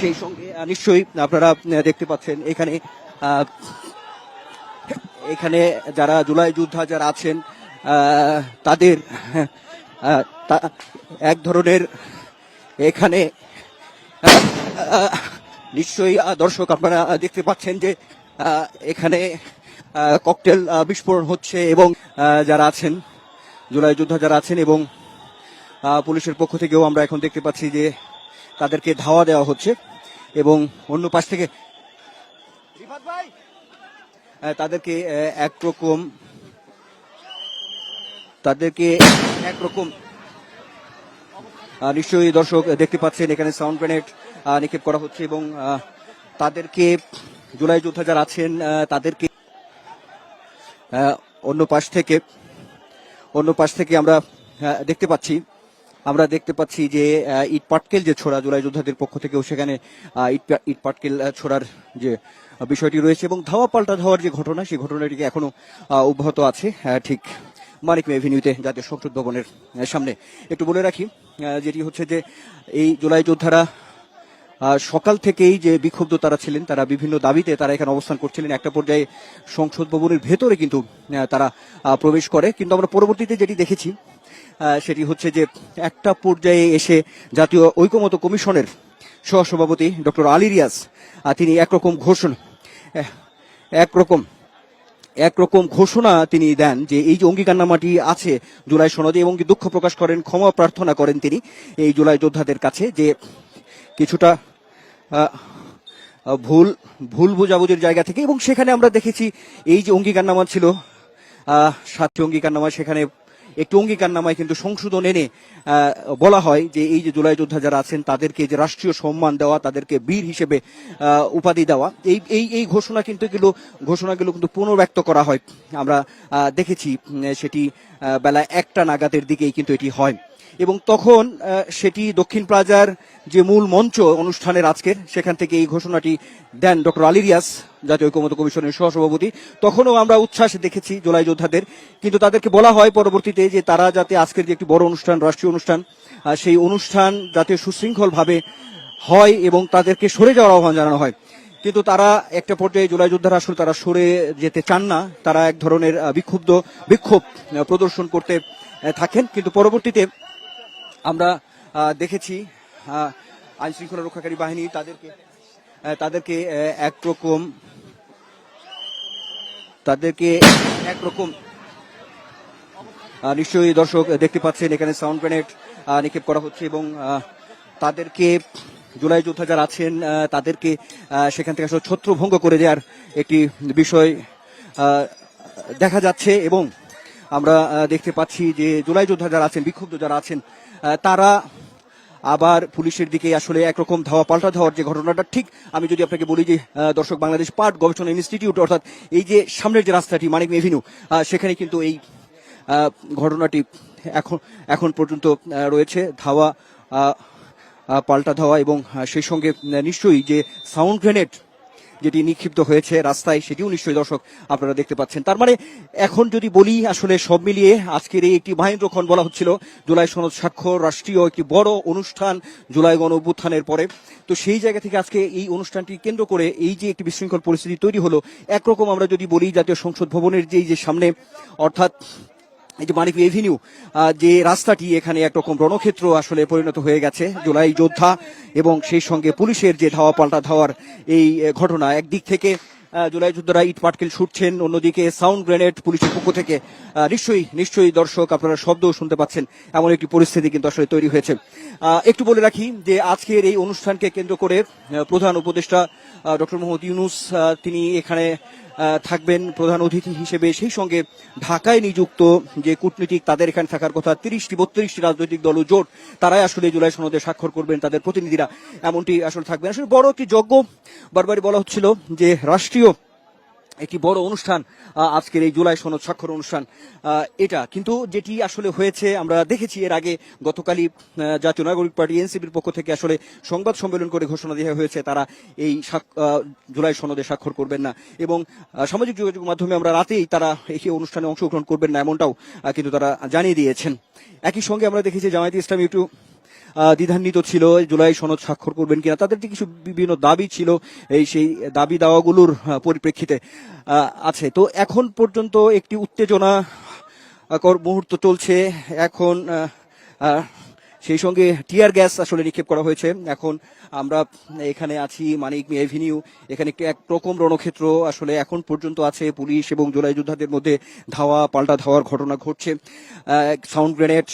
সেই সঙ্গে নিশ্চয়ই আপনারা দেখতে পাচ্ছেন এখানে এখানে যারা জুলাই যোদ্ধা যারা আছেন তাদের এক ধরনের এখানে নিশ্চয়ই দর্শক আপনারা দেখতে পাচ্ছেন যে এখানে ককটেল বিস্ফোরণ হচ্ছে এবং যারা আছেন, জুলাই যোদ্ধা যারা আছেন এবং পুলিশের পক্ষ থেকেও আমরা এখন দেখতে পাচ্ছি যে তাদেরকে ধাওয়া দেওয়া হচ্ছে এবং অন্য পাশ থেকে তাদেরকে একরকম তাদেরকে একরকম নিশ্চয়ই দর্শক দেখতে পাচ্ছেন এখানে সাউন্ড গ্রেনেড নিক্ষেপ করা হচ্ছে এবং তাদেরকে জুলাই যোদ্ধা যারা আছেন তাদেরকে অন্য পাশ থেকে অন্য পাশ থেকে আমরা দেখতে পাচ্ছি। আমরা দেখতে পাচ্ছি যে ইট পাটকেল যে ছোড়া জুলাই যোদ্ধাদের পক্ষ থেকেও সেখানে ইট পাটকেল ছোড়ার যে বিষয়টি রয়েছে এবং ধাওয়া পাল্টা ধাওয়ার যে ঘটনা, সেই ঘটনাটিকে এখনও অব্যাহত আছে ঠিক মানিক মেভিনিউতে জাতীয় সংসদ ভবনের সামনে। একটু বলে রাখি যেটি হচ্ছে যে, এই জুলাই যোদ্ধারা সকাল থেকেই যে বিক্ষুব্ধ তারা ছিলেন, তারা বিভিন্ন দাবিতে তারা এখানে অবস্থান করছিলেন। একটা পর্যায়ে সংসদ ভবনের ভেতরে কিন্তু তারা প্রবেশ করে। কিন্তু আমরা পরবর্তীতে যেটি দেখেছি সেটি হচ্ছে যে একটা পর্যায়ে এসে জাতীয় ঐকমত কমিশনের সহসভাপতি ডক্টর আলী রিয়াজ তিনি একরকম ঘোষণা একরকম একরকম ঘোষণা তিনি দেন যে এই যে অঙ্গীকারনামাটি আছে জুলাই সনদে এবং দুঃখ প্রকাশ করেন, ক্ষমা প্রার্থনা করেন তিনি এই জুলাই যোদ্ধাদের কাছে যে কিছুটা ভুল ভুল বোঝাবুঝির জায়গা থেকে এবং সেখানে আমরা দেখেছি এই যে অঙ্গীকারনামা ছিল সাতটি অঙ্গীকারনামা সেখানে একটি অঙ্গীকারনামায় কিন্তু সংশোধন এনে বলা হয় যে এই যে জুলাই যোদ্ধা যারা আছেন তাদেরকে যে রাষ্ট্রীয় সম্মান দেওয়া, তাদেরকে বীর হিসেবে উপাধি দেওয়া, এই এই এই ঘোষণা কিন্তু এগুলো, ঘোষণাগুলো কিন্তু পুনর্ব্যক্ত করা হয়। আমরা দেখেছি সেটি বেলা একটা নাগাদের দিকেই কিন্তু এটি হয়। এবং তখন সেটি দক্ষিণ প্লাজার যে মূল মঞ্চ অনুষ্ঠানের আজকের, সেখান থেকে এই ঘোষণাটি দেন ডক্টর আলী রিয়াস জাতীয় ঐক্যমত কমিশনের সহসভাপতি। তখনও আমরা উচ্ছ্বাস দেখেছি জুলাই যোদ্ধাদের, কিন্তু তাদেরকে বলা হয় পরবর্তীতে যে তারা যাতে আজকের যে একটি বড় অনুষ্ঠান, রাষ্ট্রীয় অনুষ্ঠান সেই অনুষ্ঠান যাতে সুশৃঙ্খলভাবে হয় এবং তাদেরকে সরে যাওয়ার আহ্বান জানানো হয়। কিন্তু তারা একটা পর্যায়ে জুলাই যোদ্ধারা আসলে তারা সরে যেতে চান না। তারা এক ধরনের বিক্ষুব্ধ বিক্ষোভ প্রদর্শন করতে থাকেন। কিন্তু পরবর্তীতে আমরা দেখেছি আইন শৃঙ্খলা রক্ষাকারী বাহিনী তাদেরকে তাদেরকে একরকম তাদেরকে একরকম নিশ্চয়ই দর্শক দেখতে পাচ্ছেন, এখানে সাউন্ড গ্রেনেড নিক্ষেপ করা হচ্ছে এবং তাদেরকে জুলাই যোদ্ধা যারা আছেন তাদেরকে সেখান থেকে আসলে ছত্রভঙ্গ করে দেওয়ার একটি বিষয় দেখা যাচ্ছে এবং আমরা দেখতে পাচ্ছি যে জুলাই যোদ্ধা যারা আছেন, বিক্ষুব্ধ যারা আছেন তারা আবার পুলিশের দিকে আসলে একরকম ধাওয়া পাল্টা ধাওয়ার যে ঘটনাটা, ঠিক আমি যদি আপনাকে বলি যে দর্শক বাংলাদেশ পাট গবেষণা ইনস্টিটিউট, অর্থাৎ এই যে সামনের যে রাস্তাটি, মানিক এভিনিউ সেখানে কিন্তু এই ঘটনাটি এখন এখন পর্যন্ত রয়েছে। ধাওয়া পাল্টা ধাওয়া এবং সেই সঙ্গে নিশ্চয়ই যে সাউন্ড গ্রেনেড যেটি নিক্ষিপ্ত হয়েছে রাস্তায়, সেটিও নিশ্চয়ই দর্শক আপনারা দেখতে পাচ্ছেন। তার মানে এখন যদি বলি, আসলে সব মিলিয়ে আজকের এই একটি মহেন্দ্রক্ষণ বলা হচ্ছিল, জুলাই সনদ স্বাক্ষর, রাষ্ট্রীয় একটি বড় অনুষ্ঠান জুলাই গণ অভ্যুত্থানের পরে। তো সেই জায়গা থেকে আজকে এই অনুষ্ঠানটি কেন্দ্র করে এই যে একটি বিশৃঙ্খল পরিস্থিতি তৈরি হলো, একরকম আমরা যদি বলি, জাতীয় সংসদ ভবনের যে যে সামনে, অর্থাৎ এই যে মানিক এভিনিউ যে রাস্তাটি, এখানে একরকম রণক্ষেত্র আসলে পরিণত হয়ে গেছে। জুলাই যোদ্ধা এবং সেই সঙ্গে পুলিশের যে ধাওয়া পাল্টা ধাওয়ার এই ঘটনা, একদিক থেকে জুলাই যোদ্ধারা ইট পাটকেল ছুটছেন, অন্যদিকে সাউন্ড গ্রেনেড পুলিশের পক্ষ থেকে নিশ্চয়ই নিশ্চয়ই দর্শক, আপনারা শব্দও শুনতে পাচ্ছেন। এমন একটি পরিস্থিতি কিন্তু আসলে তৈরি হয়েছে। একটু বলে রাখি যে আজকের এই অনুষ্ঠানকে কেন্দ্র করে প্রধান উপদেষ্টা ডক্টর মোহাম্মদ ইউনুস তিনি এখানে থাকবেন প্রধান অতিথি হিসেবে। সেই সঙ্গে ঢাকায় নিযুক্ত যে কূটনীতিক তাদের এখানে থাকার কথা, তিরিশটি, বত্রিশটি রাজনৈতিক দল জোট, তারাই আসলে জুলাই সনদে স্বাক্ষর করবেন তাদের প্রতিনিধিরা। এমনটি আসলে থাকবেন আসলে বড় একটি যজ্ঞ বারবারই বলা হচ্ছিল যে রাষ্ট্রীয় একটি বড় অনুষ্ঠান আজকের এই জুলাই সনদ স্বাক্ষর অনুষ্ঠান এটা। কিন্তু যেটি আসলে হয়েছে আমরা দেখেছি এর আগে গতকালই জাতীয় নাগরিক পার্টি এনসিপির পক্ষ থেকে আসলে সংবাদ সম্মেলন করে ঘোষণা দেওয়া হয়েছে তারা এই জুলাই সনদে স্বাক্ষর করবেন না। এবং সামাজিক যোগাযোগ মাধ্যমে আমরা রাতেই তারা এই অনুষ্ঠানে অংশগ্রহণ করবেন না এমনটাও কিন্তু তারা জানিয়ে দিয়েছেন। একই সঙ্গে আমরা দেখেছি জামায়াতে ইসলামী আহ, দ্বিধান্বিত ছিল জুলাই সনদ স্বাক্ষর করবেন কিনা, তাদের যে কিছু বিভিন্ন দাবি ছিল, এই সেই দাবি দাওয়াগুলোর পরিপ্রেক্ষিতে আছে। তো এখন পর্যন্ত একটি উত্তেজনা কর মুহূর্ত চলছে। এখন সেই সঙ্গে টিয়ার গ্যাস আসলে নিক্ষেপ করা হয়েছে। এখন আমরা এখানে আছি, মানিক এভিনিউ। এখানে একটি একরকম রণক্ষেত্র আসলে এখন পর্যন্ত আছে। পুলিশ এবং জোলাই যোদ্ধাদের মধ্যে ধাওয়া, পাল্টা ধাওয়ার ঘটনা ঘটছে। Sound grenade